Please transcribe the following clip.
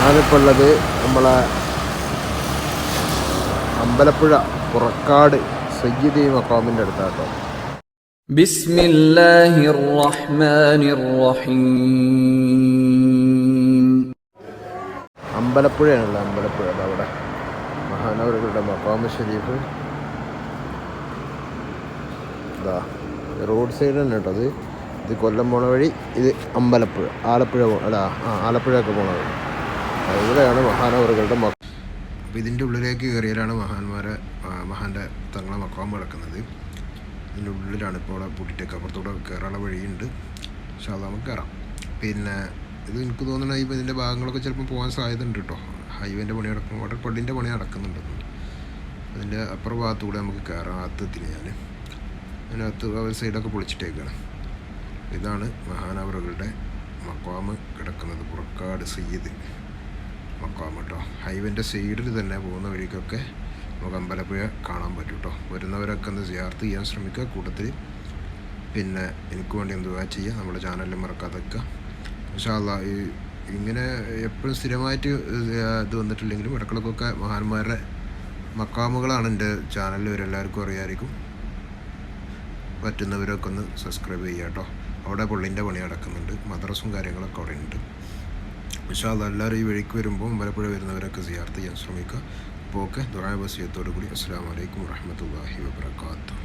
ഞാനിപ്പോൾ ഉള്ളത് നമ്മളെ അമ്പലപ്പുഴ പുറക്കാട് സയ്യിദി മക്കാമിൻ്റെ അടുത്താട്ടോ بسم الله الرحمن الرحيم അമ്പലപ്പുഴയാണല്ലോ അമ്പലപ്പുഴ അത് അവിടെ മഹാനവറുകളുടെ മക്കാമ് ഷരീഫ് ഇതാ റോഡ് സൈഡ് തന്നെ കേട്ടോ അത് ഇത് കൊല്ലം പോണ വഴി ഇത് അമ്പലപ്പുഴ ആലപ്പുഴ പോ- അല്ല ആ ആലപ്പുഴയൊക്കെ പോണ വഴി ആ, ഇവിടെയാണ് മഹാനവറുകളുടെ മക്ക അപ്പോൾ ഇതിന്റെ ഉള്ളിലേക്ക് കയറിയാലാണ് മഹാന്മാരെ മഹാന്റെ തങ്ങളെ മക്കാം കിടക്കുന്നത് ഇതിന്റെ ഉള്ളിലാണ് ഇപ്പോൾ അവിടെ പൂട്ടിയിട്ടേക്ക്. അപ്പുറത്തൂടെ കയറാനുള്ള വഴിയുണ്ട്. പക്ഷേ അത് നമുക്ക് കയറാം. പിന്നെ ഇത് എനിക്ക് തോന്നുന്നത് ഇപ്പോൾ ഇതിന്റെ ഭാഗങ്ങളൊക്കെ ചിലപ്പോൾ പോകാൻ സാധ്യത ഉണ്ട് കേട്ടോ. ഹൈവേന്റെ പണി നടക്കും. വാട്ടർ പള്ളിന്റെ പണി നടക്കുന്നുണ്ട്. അതിന്റെ അപ്പുറ ഭാഗത്തൂടെ നമുക്ക് കയറാം. അകത്ത് എത്തി ഞാൻ. അതിനകത്ത് അവർ സൈഡൊക്കെ പൊളിച്ചിട്ടേക്കാണ്. ഇതാണ് മഹാനവറുകളുടെ മക്വാമ് കിടക്കുന്നത്. പുറക്കാട് സയ്യിദ്. മക്വാമ് കേട്ടോ ഹൈവേന്റെ സൈഡിൽ തന്നെ പോകുന്ന വഴിക്കൊക്കെ നമുക്ക് അമ്പലപ്പുഴ കാണാൻ പറ്റും കേട്ടോ വരുന്നവരൊക്കെ ഒന്ന് സിയാർത്ത് ചെയ്യാൻ ശ്രമിക്കുക. കൂട്ടത്തിൽ പിന്നെ എനിക്ക് വേണ്ടി എന്ത് ദുആ ചെയ്യുക? നമ്മുടെ ചാനലിൽ മറക്കാതെ വെക്കുക അല്ല ഈ ഇങ്ങനെ എപ്പോഴും സ്ഥിരമായിട്ട് ഇത് വന്നിട്ടില്ലെങ്കിലും ഇടക്കിടക്കൊക്കെ മഹാന്മാരുടെ മക്കാമുകളാണ് എന്റെ ചാനലിൽ ഇവരെല്ലാവർക്കും അറിയാമായിരിക്കും പറ്റുന്നവരൊക്കെ ഒന്ന് സബ്സ്ക്രൈബ് ചെയ്യുക കേട്ടോ അവിടെ പുള്ളിന്റെ പണി നടക്കുന്നുണ്ട്. മദ്രസും കാര്യങ്ങളൊക്കെ അവിടെ ഉണ്ട്. പക്ഷേ അതെല്ലാവരും ഈ വഴിക്ക് വരുമ്പോൾ മലപ്പുഴ വരുന്നവരൊക്കെ സിയാർത്ത് ചെയ്യാൻ ശ്രമിക്കുക. അപ്പോൾ ഓക്കെ ദുറായ വസീയത്തോടു കൂടി അസ്സാം വലൈക്കും വാഹമത്തല്ലാഹി വാബർക്കാത്തു